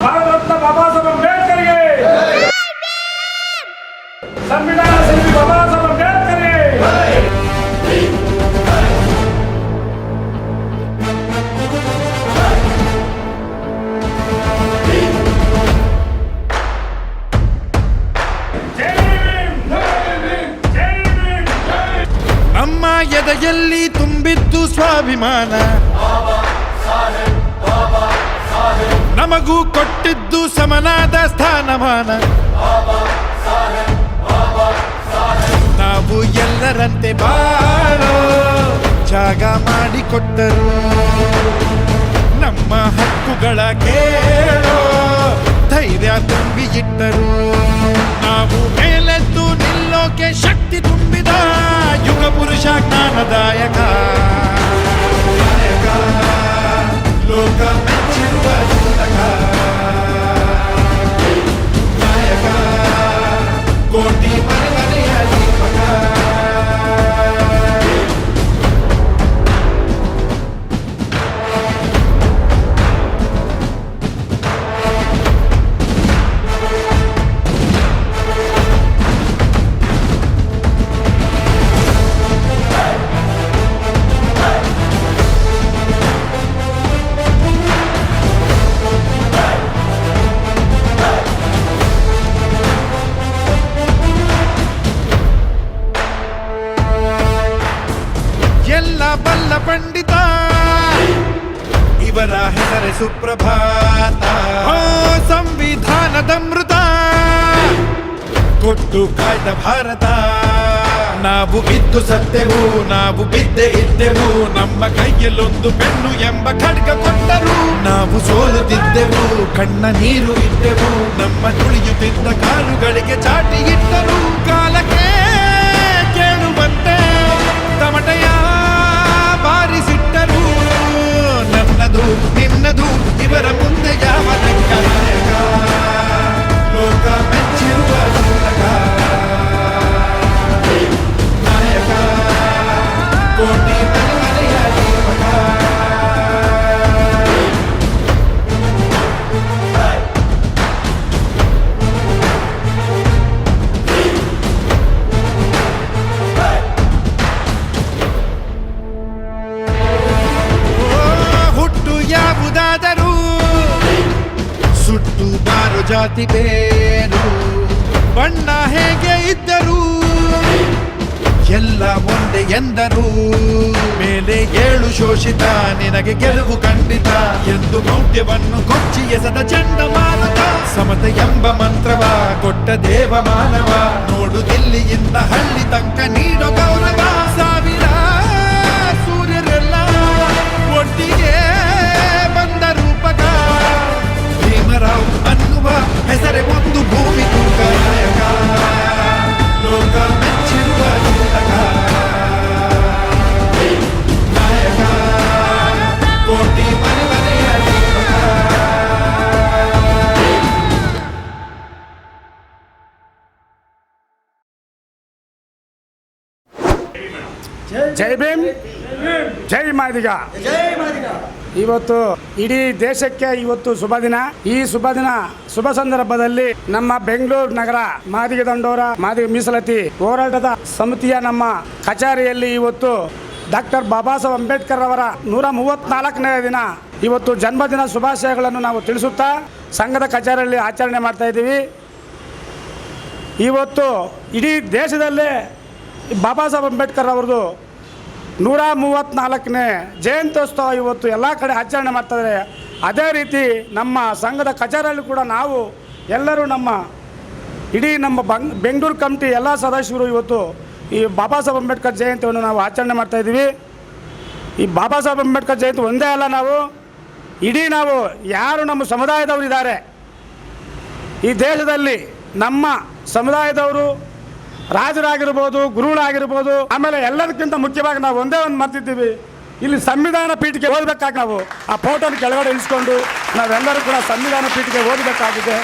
ಭಾರತ ಬಾಬಾ ಸಾಹೇಬ್ ಅಂಬೇಡ್ಕರ್ಗೆ. ಸಂವಿಧಾನ ಶಿಲ್ಪಿ ಬಾಬಾ ಸಾಹೇಬ್ ಅಂಬೇಡ್ಕರ್ಗೆ! ನಮ್ಮ ಎದೆಯಲ್ಲಿ ತುಂಬಿದ್ದು ಸ್ವಾಭಿಮಾನ. ನಮಗೂ ಕೊಟ್ಟಿದ್ದು ಸಮನಾದ ಸ್ಥಾನಮಾನ. ನಾವು ಎಲ್ಲರಂತೆ ಬಾಳೋ ಜಾಗ ಮಾಡಿಕೊಟ್ಟರು. ನಮ್ಮ ಹಕ್ಕುಗಳ ಕೇಳೋ ಧೈರ್ಯ ತುಂಬಿ ಇಟ್ಟರು ನಾವು ಮೇಲೆದ್ದು ನಿಲ್ಲೋಕೆ ಶಕ್ತಿ ತುಂಬಿದ ಯುಗ ಪುರುಷ ಜ್ಞಾನದಾಯಕ. ಲೋಕ కోటి ಬಲ್ಲ ಪಂಡಿತ. ಇವರ ಹೆಸರೇ ಸುಪ್ರಭಾತ. ಸಂವಿಧಾನದ ಮೃತ. ಕೊಟ್ಟು ಕಾಯ್ದ ಭಾರತ. ನಾವು ಬಿದ್ದು ಸತ್ತೆವು, ನಾವು ಬಿದ್ದೆ ಇದ್ದೆವು. ನಮ್ಮ ಕೈಯಲ್ಲೊಂದು ಬೆನ್ನು ಎಂಬ ಖಡ್ಗ ಕೊಟ್ಟರು. ನಾವು ಸೋಲುತ್ತಿದ್ದೆವು, ಕಣ್ಣ ನೀರು ಇದ್ದೆವು. ನಮ್ಮ ತುಳಿಯುತ್ತಿದ್ದ ಕಾಲುಗಳಿಗೆ ಚಾಟಿ ಇಟ್ಟರು. ಕಾಲಕ್ಕೆ ನಿನ್ನದು ಇವರ ಮುಂದೆ ಯಾವ ಲೆಕ್ಕ ಬೇರು ಬಣ್ಣ ಹೇಗೆ ಇದ್ದರೂ ಎಲ್ಲ ಒಂದೇ ಎಂದರು ಮೇಲೆ ಏಳು ಶೋಷಿತ, ನಿನಗೆ ಗೆಲುವು ಖಂಡಿತ. ಎಂದು ಮೌಢ್ಯವನ್ನು ಕೊಚ್ಚಿ ಎಸದ ಚಂಡಮಾರುತ. ಸಮತ ಎಂಬ ಮಂತ್ರವ, ಕೊಟ್ಟ ದೇವ ಮಾನವ ನೋಡು, ದಿಲ್ಲಿಯಿಂದ ಹಳ್ಳಿ ತಂಕ ನೀಡೋ ಗೌರವ. ಹೆಸರೇ ಒಂದು ಭೂಮಿ ತೂಕ ನಾಯಕ ಲೋಕ ಮೆಚ್ಚಿರುವ ಚಿಂತಕ ನಾಯಕ ಕೋಟಿ ಮನೆ ಮನೆಯ ದೀಪಕ ಜೈ ಭೀಮ್ ಜೈ ಮಾದಿಗ ಇವತ್ತು ಇಡೀ ದೇಶಕ್ಕೆ ಇವತ್ತು ಶುಭ ದಿನ. ಈ ಶುಭ ದಿನ, ಶುಭ ಸಂದರ್ಭದಲ್ಲಿ ನಮ್ಮ ಬೆಂಗಳೂರು ನಗರ ಮಾದಿಗ ದಂಡೋರ, ಮಾದಿಗ ಮೀಸಲಾತಿ ಹೋರಾಟದ ಸಮಿತಿಯ ನಮ್ಮ ಕಚೇರಿಯಲ್ಲಿ ಇವತ್ತು ಡಾಕ್ಟರ್ ಬಾಬಾ ಸಾಹೇಬ್ ಅಂಬೇಡ್ಕರ್ ಅವರ ನೂರ ಮೂವತ್ನಾಲ್ಕನೇ ದಿನ ಇವತ್ತು ಜನ್ಮದಿನ ಶುಭಾಶಯಗಳನ್ನು ನಾವು ತಿಳಿಸುತ್ತಾ ಸಂಘದ ಕಚೇರಿಯಲ್ಲಿ ಆಚರಣೆ ಮಾಡ್ತಾ ಇದ್ದೀವಿ. ಇವತ್ತು ಇಡೀ ದೇಶದಲ್ಲೇ ಬಾಬಾ ಸಾಹೇಬ್ ಅಂಬೇಡ್ಕರ್ ಅವ್ರದ್ದು ನೂರ ಮೂವತ್ತ್ನಾಲ್ಕನೇ ಜಯಂತ್ಯೋತ್ಸವ ಇವತ್ತು ಎಲ್ಲ ಕಡೆ ಆಚರಣೆ ಮಾಡ್ತಾರೆ ಅದೇ ರೀತಿ ನಮ್ಮ ಸಂಘದ ಕಚೇರಿಯಲ್ಲಿ ಕೂಡ ನಾವು ಎಲ್ಲರೂ ನಮ್ಮ ಇಡೀ ನಮ್ಮ ಬಂಗ್, ಬೆಂಗಳೂರು ಕಮಿಟಿ ಎಲ್ಲ ಸದಸ್ಯರು ಇವತ್ತು ಈ ಬಾಬಾ ಸಾಹೇಬ್ ಅಂಬೇಡ್ಕರ್ ಜಯಂತಿಯನ್ನು ನಾವು ಆಚರಣೆ ಮಾಡ್ತಾ ಇದ್ದೀವಿ. ಈ ಬಾಬಾ ಸಾಹೇಬ್ ಅಂಬೇಡ್ಕರ್ ಜಯಂತಿ ಒಂದೇ ಅಲ್ಲ ನಾವು, ಇಡೀ ನಾವು ಯಾರು ನಮ್ಮ ಸಮುದಾಯದವರು ಇದ್ದಾರೆ ಈ ದೇಶದಲ್ಲಿ ನಮ್ಮ ಸಮುದಾಯದವರು ರಾಜರಾಗಿರ್ಬೋದು ಗುರುಗಳಾಗಿರ್ಬೋದು ಆಮೇಲೆ ಎಲ್ಲದಕ್ಕಿಂತ ಮುಖ್ಯವಾಗಿ ನಾವು ಒಂದೇ ಒಂದು ಮರ್ತಿದ್ದೀವಿ. ಇಲ್ಲಿ ಸಂವಿಧಾನ ಪೀಠಕ್ಕೆ ಓದಬೇಕಾಗಿ ನಾವು ಆ ಫೋಟೋನ ಕೆಳಗಡೆ ಇಳಿಸ್ಕೊಂಡು ನಾವೆಲ್ಲರೂ ಕೂಡ ಸಂವಿಧಾನ ಪೀಠಕ್ಕೆ ಓದಬೇಕಾಗಿದೆ.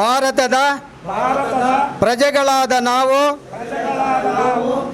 ಭಾರತದ ಪ್ರಜೆಗಳಾದ ನಾವು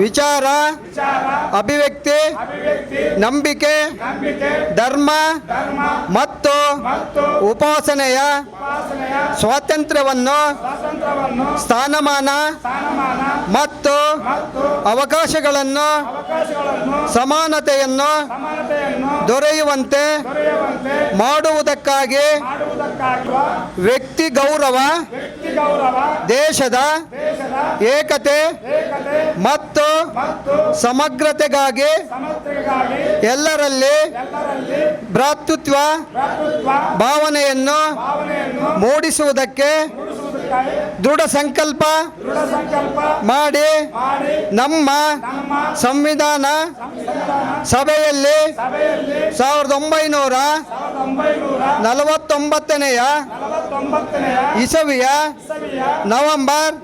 ವಿಚಾರ, ಅಭಿವ್ಯಕ್ತಿ, ನಂಬಿಕೆ, ಧರ್ಮ ಮತ್ತು ಉಪಾಸನೆಯ ಸ್ವಾತಂತ್ರ್ಯವನ್ನು ಸ್ಥಾನಮಾನ ಮತ್ತು ಅವಕಾಶಗಳನ್ನು ಸಮಾನತೆಯನ್ನು ದೊರೆಯುವಂತೆ ಮಾಡುವುದಕ್ಕಾಗಿ ವ್ಯಕ್ತಿ ಗೌರವ ದೇಶದ ಏಕತೆ ಮತ್ತು ಸಮಗ್ರತೆಗಾಗಿ ಎಲ್ಲರಲ್ಲಿ ಭ್ರಾತೃತ್ವ ಭಾವನೆಯನ್ನು ಮೂಡಿಸುವುದಕ್ಕೆ ದೃಢ ಸಂಕಲ್ಪ ಮಾಡಿ ನಮ್ಮ ಸಂವಿಧಾನ ಸಭೆಯಲ್ಲಿ ಸಾವಿರದ ಒಂಬೈನೂರ ನಲವತ್ತೊಂಬತ್ತನೆಯ ಇಸವಿಯ ನವೆಂಬರ್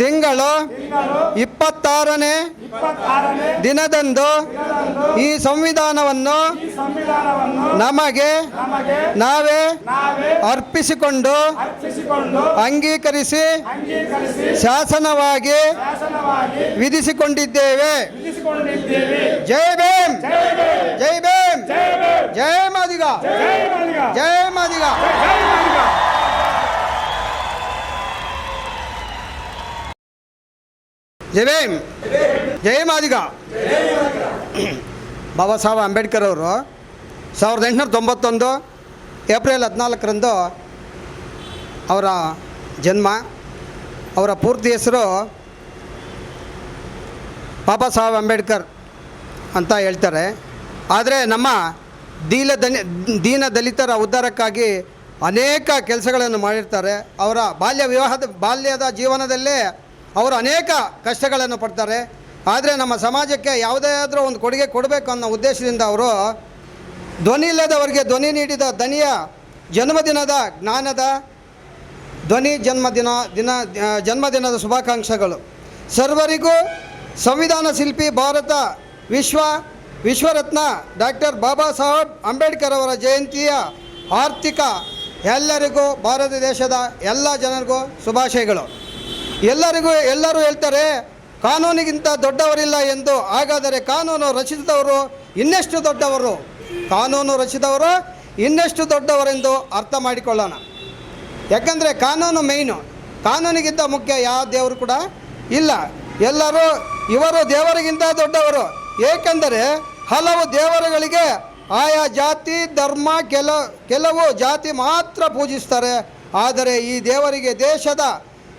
ತಿಂಗಳು ಇಪ್ಪತ್ತಾರನೇ ದಿನದಂದು ಈ ಸಂವಿಧಾನವನ್ನು ನಮಗೆ ನಾವೇ ಅರ್ಪಿಸಿಕೊಂಡು ಅಂಗೀಕರಿಸಿ ಶಾಸನವಾಗಿ ವಿಧಿಸಿಕೊಂಡಿದ್ದೇವೆ. ಜೈ ಭೀಮ್. ಜೈ ಭೀಮ್. ಜೈ ಮಾದಿಗ. ಜೈ ಮಾದಿಗ. ಜೈ ಭೀಮ್. ಜೈ ಮಾದಿಗ. ಬಾಬಾ ಸಾಹೇಬ್ ಅಂಬೇಡ್ಕರ್ ಅವರು ಸಾವಿರದ ಎಂಟುನೂರ ತೊಂಬತ್ತೊಂದು ಏಪ್ರಿಲ್ ಹದಿನಾಲ್ಕರಂದು ಅವರ ಜನ್ಮ ಅವರ ಪೂರ್ತಿ ಹೆಸರು ಬಾಬಾ ಸಾಹೇಬ್ ಅಂಬೇಡ್ಕರ್ ಅಂತ ಹೇಳ್ತಾರೆ. ಆದರೆ ನಮ್ಮ ದೀನ ದನಿ, ದೀನ ದಲಿತರ ಉದ್ಧಾರಕ್ಕಾಗಿ ಅನೇಕ ಕೆಲಸಗಳನ್ನು ಮಾಡಿರ್ತಾರೆ. ಅವರ ಬಾಲ್ಯ ವಿವಾಹದ, ಬಾಲ್ಯದ ಜೀವನದಲ್ಲೇ ಅವರು ಅನೇಕ ಕಷ್ಟಗಳನ್ನು ಪಡ್ತಾರೆ. ಆದರೆ ನಮ್ಮ ಸಮಾಜಕ್ಕೆ ಯಾವುದೇ ಆದರೂ ಒಂದು ಕೊಡುಗೆ ಕೊಡಬೇಕು ಅನ್ನೋ ಉದ್ದೇಶದಿಂದ ಅವರು ಧ್ವನಿ ಇಲ್ಲದವರಿಗೆ ಧ್ವನಿ ನೀಡಿದ ದನಿಯ ಜನ್ಮದಿನದ ಜ್ಞಾನದ ಧ್ವನಿ ಜನ್ಮದಿನ, ದಿನ, ಜನ್ಮದಿನದ ಶುಭಾಕಾಂಕ್ಷೆಗಳು. ಸರ್ವರಿಗೂ ಸಂವಿಧಾನ ಶಿಲ್ಪಿ ಭಾರತ ವಿಶ್ವ, ವಿಶ್ವರತ್ನ ಡಾಕ್ಟರ್ ಬಾಬಾ ಸಾಹೇಬ್ ಅಂಬೇಡ್ಕರ್ ಅವರ ಜಯಂತಿಯ ಆರ್ಥಿಕ ಎಲ್ಲರಿಗೂ ಭಾರತ ದೇಶದ ಎಲ್ಲ ಜನರಿಗೂ ಶುಭಾಶಯಗಳು. ಎಲ್ಲರಿಗೂ, ಎಲ್ಲರೂ ಹೇಳ್ತಾರೆ, ಕಾನೂನಿಗಿಂತ ದೊಡ್ಡವರಿಲ್ಲ ಎಂದು. ಹಾಗಾದರೆ ಕಾನೂನು ರಚಿಸಿದವರು ಇನ್ನೆಷ್ಟು ದೊಡ್ಡವರು? ಕಾನೂನು ರಚಿಸಿದವರು ಇನ್ನೆಷ್ಟು ದೊಡ್ಡವರೆಂದು ಅರ್ಥ ಮಾಡಿಕೊಳ್ಳೋಣ. ಯಾಕಂದರೆ ಕಾನೂನು ಮೇಯ್ನು ಕಾನೂನಿಗಿಂತ ಮುಖ್ಯ ಯಾವ ದೇವರು ಕೂಡ ಇಲ್ಲ. ಎಲ್ಲರೂ ಇವರು ದೇವರಿಗಿಂತ ದೊಡ್ಡವರು. ಏಕೆಂದರೆ ಹಲವು ದೇವರುಗಳಿಗೆ ಆಯಾ ಜಾತಿ, ಧರ್ಮ ಕೆಲ, ಕೆಲವು ಜಾತಿ ಮಾತ್ರ ಪೂಜಿಸ್ತಾರೆ ಆದರೆ ಈ ದೇವರಿಗೆ ದೇಶದ,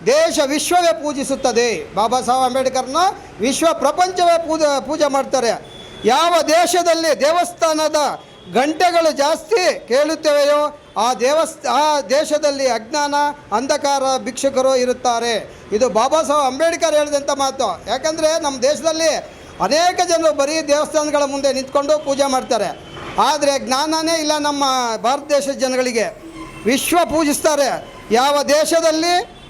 ದೇಶ ವಿಶ್ವವೇ ಪೂಜಿಸುತ್ತದೆ. ಬಾಬಾ ಸಾಹೇಬ್ ಅಂಬೇಡ್ಕರ್ನ ವಿಶ್ವ ಪ್ರಪಂಚವೇ ಪೂಜೆ ಪೂಜೆ ಮಾಡ್ತಾರೆ. ಯಾವ ದೇಶದಲ್ಲಿ ದೇವಸ್ಥಾನದ ಗಂಟೆಗಳು ಜಾಸ್ತಿ ಕೇಳುತ್ತವೆಯೋ ಆ ದೇವಸ್ಥ ಆ ದೇಶದಲ್ಲಿ ಅಜ್ಞಾನ, ಅಂಧಕಾರ ಭಿಕ್ಷುಕರು ಇರುತ್ತಾರೆ. ಇದು ಬಾಬಾ ಸಾಹೇಬ್ ಅಂಬೇಡ್ಕರ್ ಹೇಳಿದಂಥ ಮಾತು. ಯಾಕಂದರೆ ನಮ್ಮ ದೇಶದಲ್ಲಿ ಅನೇಕ ಜನರು ಬರೀ ದೇವಸ್ಥಾನಗಳ ಮುಂದೆ ನಿಂತ್ಕೊಂಡು ಪೂಜೆ ಮಾಡ್ತಾರೆ. ಆದರೆ ಜ್ಞಾನನೇ ಇಲ್ಲ ನಮ್ಮ ಭಾರತ ದೇಶದ ಜನಗಳಿಗೆ. ವಿಶ್ವ ಪೂಜಿಸ್ತಾರೆ. ಯಾವ ದೇಶದಲ್ಲಿ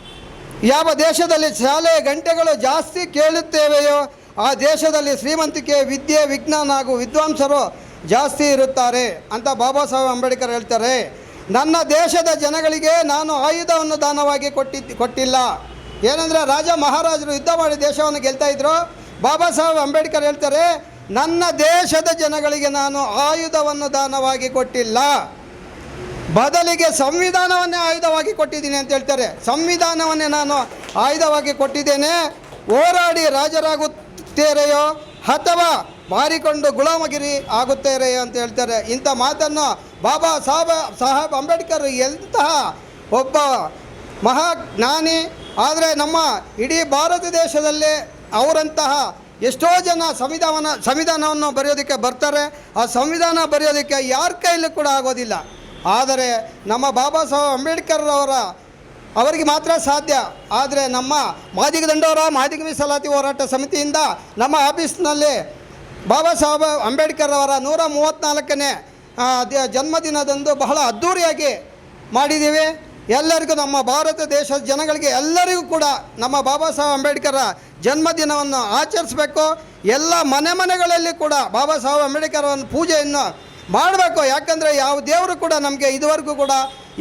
ಯಾವ ದೇಶದಲ್ಲಿ ಶಾಲೆ ಗಂಟೆಗಳು ಜಾಸ್ತಿ ಕೇಳುತ್ತೇವೆಯೋ, ಆ ದೇಶದಲ್ಲಿ ಶ್ರೀಮಂತಿಕೆ, ವಿದ್ಯೆ, ವಿಜ್ಞಾನ ಹಾಗೂ ವಿದ್ವಾಂಸರು ಜಾಸ್ತಿ ಇರುತ್ತಾರೆ ಅಂತ ಬಾಬಾ ಸಾಹೇಬ್ ಅಂಬೇಡ್ಕರ್ ಹೇಳ್ತಾರೆ. ನನ್ನ ದೇಶದ ಜನಗಳಿಗೆ ನಾನು ಆಯುಧವನ್ನು ದಾನವಾಗಿ ಕೊಟ್ಟಿದ್ದು ಕೊಟ್ಟಿಲ್ಲ. ಏನಂದರೆ ರಾಜ ಮಹಾರಾಜರು ಯುದ್ಧ ಮಾಡಿ ದೇಶವನ್ನು ಗೆಲ್ತಾ ಇದ್ರು. ಬಾಬಾ ಸಾಹೇಬ್ ಅಂಬೇಡ್ಕರ್ ಹೇಳ್ತಾರೆ, ನನ್ನ ದೇಶದ ಜನಗಳಿಗೆ ನಾನು ಆಯುಧವನ್ನು ದಾನವಾಗಿ ಕೊಟ್ಟಿಲ್ಲ. ಬದಲಿಗೆ ಸಂವಿಧಾನವನ್ನೇ ಆಯುಧವಾಗಿ ಕೊಟ್ಟಿದ್ದೀನಿ ಅಂತ ಹೇಳ್ತಾರೆ. ಸಂವಿಧಾನವನ್ನೇ ನಾನು ಆಯುಧವಾಗಿ ಕೊಟ್ಟಿದ್ದೇನೆ. ಹೋರಾಡಿ ರಾಜರಾಗುತ್ತೀರೆಯೋ ಅಥವಾ ಮಾರಿಕೊಂಡು ಗುಲಾಮಗಿರಿ ಆಗುತ್ತೇರೆ ಅಂತ ಹೇಳ್ತಾರೆ. ಇಂಥ ಮಾತನ್ನು ಬಾಬಾ ಸಾಹೇಬ, ಸಾಹೇಬ್ ಅಂಬೇಡ್ಕರ್ ಎಂತಹ ಒಬ್ಬ ಮಹಾಜ್ಞಾನಿ ಆದರೆ ನಮ್ಮ ಇಡೀ ಭಾರತ ದೇಶದಲ್ಲೇ ಅವರಂತಹ ಎಷ್ಟೋ ಜನ ಸಂವಿಧಾನ, ಸಂವಿಧಾನವನ್ನು ಬರೆಯೋದಕ್ಕೆ ಬರ್ತಾರೆ. ಆ ಸಂವಿಧಾನ ಬರೆಯೋದಕ್ಕೆ ಯಾರ ಕೈಲೂ ಕೂಡ ಆಗೋದಿಲ್ಲ. ಆದರೆ ನಮ್ಮ ಬಾಬಾ ಸಾಹೇಬ್ ಅಂಬೇಡ್ಕರ್ ಅವರ ಅವರಿಗೆ ಮಾತ್ರ ಸಾಧ್ಯ. ಆದರೆ ನಮ್ಮ ಮಾದಿಗ ದಂಡೋರ ಮಾದಿಗ ಮೀಸಲಾತಿ ಹೋರಾಟ ಸಮಿತಿಯಿಂದ ನಮ್ಮ ಆಫೀಸ್ನಲ್ಲಿ ಬಾಬಾ ಸಾಹೇಬ್ ಅಂಬೇಡ್ಕರ್ ಅವರ ನೂರ ಮೂವತ್ತ್ನಾಲ್ಕನೇ ಜನ್ಮದಿನದಂದು ಬಹಳ ಅದ್ಧೂರಿಯಾಗಿ ಮಾಡಿದ್ದೀವಿ. ಎಲ್ಲರಿಗೂ ನಮ್ಮ ಭಾರತ ದೇಶದ ಜನಗಳಿಗೆ ಎಲ್ಲರಿಗೂ ಕೂಡ ನಮ್ಮ ಬಾಬಾ ಸಾಹೇಬ್ ಅಂಬೇಡ್ಕರ್ ಜನ್ಮದಿನವನ್ನು ಆಚರಿಸಬೇಕು. ಎಲ್ಲ ಮನೆ ಮನೆಗಳಲ್ಲಿ ಕೂಡ ಬಾಬಾ ಸಾಹೇಬ್ ಅಂಬೇಡ್ಕರ್ ಅವರ ಪೂಜೆಯನ್ನು ಮಾಡಬೇಕು. ಯಾಕಂದರೆ ಯಾವ ದೇವರು ಕೂಡ ನಮಗೆ ಇದುವರೆಗೂ ಕೂಡ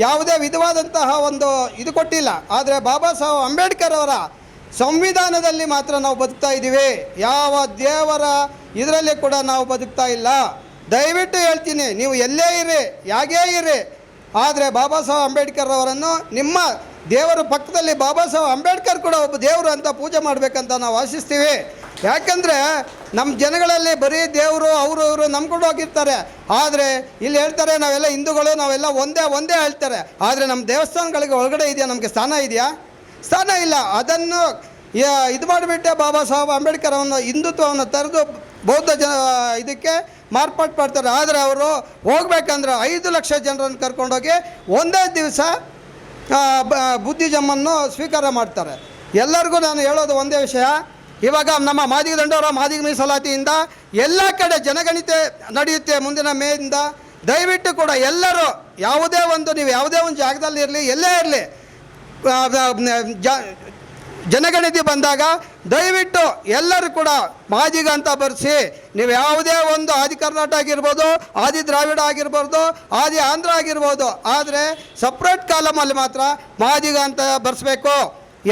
ಯಾವುದೇ ವಿಧವಾದಂತಹ ಒಂದು ಇದು ಕೊಟ್ಟಿಲ್ಲ. ಆದರೆ ಬಾಬಾ ಸಾಹೇಬ್ ಅಂಬೇಡ್ಕರ್ ಅವರ ಸಂವಿಧಾನದಲ್ಲಿ ಮಾತ್ರ ನಾವು ಬದುಕ್ತಾ ಇದ್ದೀವಿ ಯಾವ ದೇವರ ಇದರಲ್ಲಿ ಕೂಡ ನಾವು ಬದುಕ್ತಾ ಇಲ್ಲ. ದಯವಿಟ್ಟು ಹೇಳ್ತೀನಿ, ನೀವು ಎಲ್ಲೇ ಇರಿ ಯಾಗೇ ಇರಿ. ಆದರೆ ಬಾಬಾ ಸಾಹೇಬ್ ಅಂಬೇಡ್ಕರ್ ಅವರನ್ನು ನಿಮ್ಮ ದೇವರ ಪಕ್ಕದಲ್ಲಿ ಬಾಬಾ ಸಾಹೇಬ್ ಅಂಬೇಡ್ಕರ್ ಕೂಡ ಒಬ್ಬ ದೇವರು ಅಂತ ಪೂಜೆ ಮಾಡಬೇಕಂತ ನಾವು ಆಶಿಸ್ತೀವಿ. ಯಾಕಂದರೆ ನಮ್ಮ ಜನಗಳಲ್ಲಿ ಬರೀ ದೇವರು, ಅವರು, ಇವರು ನಂಬ್ಕೊಂಡು ಹೋಗಿರ್ತಾರೆ. ಆದರೆ ಇಲ್ಲಿ ಹೇಳ್ತಾರೆ, ನಾವೆಲ್ಲ ಹಿಂದೂಗಳು, ನಾವೆಲ್ಲ ಒಂದೇ ಒಂದೇ ಹೇಳ್ತಾರೆ. ಆದರೆ ನಮ್ಮ ದೇವಸ್ಥಾನಗಳಿಗೆ ಒಳಗಡೆ ಇದೆಯಾ? ನಮಗೆ ಸ್ಥಾನ ಇದೆಯಾ? ಸ್ಥಾನ ಇಲ್ಲ. ಅದನ್ನು ಇದು ಮಾಡಿಬಿಟ್ಟೆ ಬಾಬಾ ಸಾಹೇಬ್ ಅಂಬೇಡ್ಕರ್ ಅವನು ಹಿಂದುತ್ವವನ್ನು ತರೆದು ಬೌದ್ಧ ಜನ, ಇದಕ್ಕೆ ಮಾರ್ಪಾಟು ಮಾಡ್ತಾರೆ. ಆದರೆ ಅವರು ಹೋಗ್ಬೇಕಂದ್ರೆ ಐದು ಲಕ್ಷ ಜನರನ್ನು ಕರ್ಕೊಂಡೋಗಿ ಒಂದೇ ದಿವಸ ಬುದ್ಧಿಜಮ್ಮನ್ನು ಸ್ವೀಕಾರ ಮಾಡ್ತಾರೆ. ಎಲ್ಲರಿಗೂ ನಾನು ಹೇಳೋದು ಒಂದೇ ವಿಷಯ. ಇವಾಗ ನಮ್ಮ ಮಾದಿಗ ದಂಡೋರ, ಮಾದಿಗ ಮೀಸಲಾತಿಯಿಂದ ಎಲ್ಲ ಕಡೆ ಜನಗಣಿತೆ ನಡೆಯುತ್ತೆ ಮುಂದಿನ ಮೇಯಿಂದ. ದಯವಿಟ್ಟು ಕೂಡ ಎಲ್ಲರೂ ಯಾವುದೇ ಒಂದು, ನೀವು ಯಾವುದೇ ಒಂದು ಜಾಗದಲ್ಲಿ ಇರಲಿ, ಎಲ್ಲೇ ಇರಲಿ ಜನಗಣತಿ ಬಂದಾಗ ದಯವಿಟ್ಟು ಎಲ್ಲರೂ ಕೂಡ ಮಾಜಿಗ ಅಂತ ಬರೆಸಿ, ನೀವು ಯಾವುದೇ ಒಂದು ಆದಿ ಕರ್ನಾಟಕ ಆಗಿರ್ಬೋದು, ಆದಿ ದ್ರಾವಿಡ ಆಗಿರ್ಬೋದು, ಆದಿ ಆಂಧ್ರ ಆಗಿರ್ಬೋದು, ಆದರೆ ಸಪ್ರೇಟ್ ಕಾಲಮಲ್ಲಿ ಮಾತ್ರ ಮಾದಿಗ ಅಂತ ಬರೆಸ್ಬೇಕು.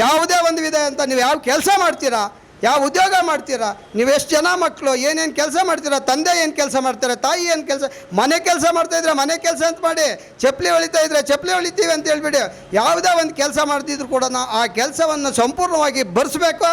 ಯಾವುದೇ ಒಂದು ವಿಧ ಅಂತ ನೀವು ಯಾವ ಕೆಲಸ ಮಾಡ್ತೀರಾ ಯಾವ ಉದ್ಯೋಗ ಮಾಡ್ತೀರಾ? ನೀವು ಎಷ್ಟು ಜನ ಮಕ್ಕಳು ಏನೇನು ಕೆಲಸ ಮಾಡ್ತೀರಾ? ತಂದೆ ಏನು ಕೆಲಸ ಮಾಡ್ತಾರೆ? ತಾಯಿ ಏನು ಕೆಲಸ? ಮನೆ ಕೆಲಸ ಮಾಡ್ತಾ ಇದ್ರೆ ಮನೆ ಕೆಲಸ ಅಂತ ಮಾಡಿ ಚಪ್ಪಲಿ ಹೊಳಿತಾ ಇದ್ರೆ ಚಪ್ಪಲಿ ಹೊಳಿತೀವಿ ಅಂತ ಹೇಳಿಬಿಡಿ. ಯಾವುದೇ ಒಂದು ಕೆಲಸ ಮಾಡ್ತಿದ್ರು ಕೂಡ ನಾ- ಆ ಕೆಲಸವನ್ನು ಸಂಪೂರ್ಣವಾಗಿ ಬರೆಸ್ಬೇಕು.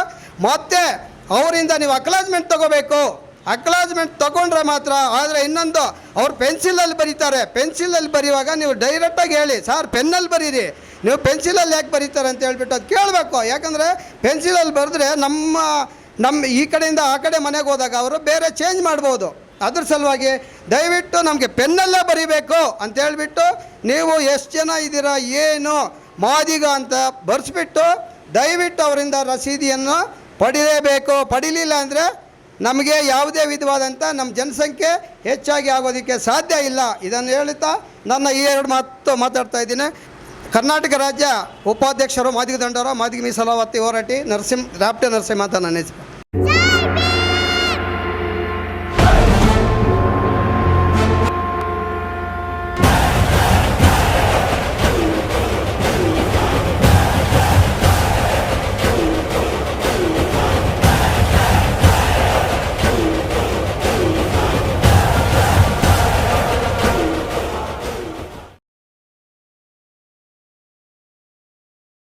ಮತ್ತೆ ಅವರಿಂದ ನೀವು ಅಕ್ಲಾಜ್ಮೆಂಟ್ ತಗೋಬೇಕು. ಅಕ್ಲಾಜ್ಮೆಂಟ್ ತಗೊಂಡ್ರೆ ಮಾತ್ರ, ಆದರೆ ಇನ್ನೊಂದು, ಅವ್ರು ಪೆನ್ಸಿಲಲ್ಲಿ ಬರೀತಾರೆ. ಪೆನ್ಸಿಲಲ್ಲಿ ಬರೆಯುವಾಗ ನೀವು ಡೈರೆಕ್ಟಾಗಿ ಹೇಳಿ, ಸರ್ ಪೆನ್ನಲ್ಲಿ ಬರೀರಿ. ನೀವು ಪೆನ್ಸಿಲಲ್ಲಿ ಯಾಕೆ ಬರೀತಾರೆ ಅಂತ ಹೇಳ್ಬಿಟ್ಟು ಅದು ಕೇಳಬೇಕು. ಯಾಕಂದರೆ ಪೆನ್ಸಿಲಲ್ಲಿ ಬರೆದ್ರೆ ನಮ್ಮ ನಮ್ಮ ಈ ಕಡೆಯಿಂದ ಆ ಕಡೆ ಮನೆಗೆ ಹೋದಾಗ ಅವರು ಬೇರೆ ಚೇಂಜ್ ಮಾಡ್ಬೋದು. ಅದ್ರ ಸಲುವಾಗಿ ದಯವಿಟ್ಟು ನಮಗೆ ಪೆನ್ನಲ್ಲೇ ಬರೀಬೇಕು ಅಂತ ಹೇಳ್ಬಿಟ್ಟು ನೀವು ಎಷ್ಟು ಜನ ಇದ್ದೀರಾ, ಏನು, ಮಾದಿಗ ಅಂತ ಬರೆಸ್ಬಿಟ್ಟು ದಯವಿಟ್ಟು ಅವರಿಂದ ರಸೀದಿಯನ್ನು ಪಡಿಲೇಬೇಕು ಪಡಿಲಿಲ್ಲ ಅಂದರೆ ನಮಗೆ ಯಾವುದೇ ವಿಧವಾದಂಥ ನಮ್ಮ ಜನಸಂಖ್ಯೆ ಹೆಚ್ಚಾಗಿ ಆಗೋದಕ್ಕೆ ಸಾಧ್ಯ ಇಲ್ಲ. ಇದನ್ನು ಹೇಳುತ್ತಾ ನನ್ನ ಈ ಎರಡು ಮಾತು ಮಾತಾಡ್ತಾ ಇದ್ದೀನಿ. ಕರ್ನಾಟಕ ರಾಜ್ಯ ಉಪಾಧ್ಯಕ್ಷರು ಮಾದಿಗ ದಂಡವರು ಮಾದಿಗ ಮೀಸಲಾವತಿ ಹೋರಾಟಿ ನರಸಿಂಹ ರಾಪ್ಟೆ ನರಸಿಂಹ ಅಂತ ನನ್ನ ಹೆಸರು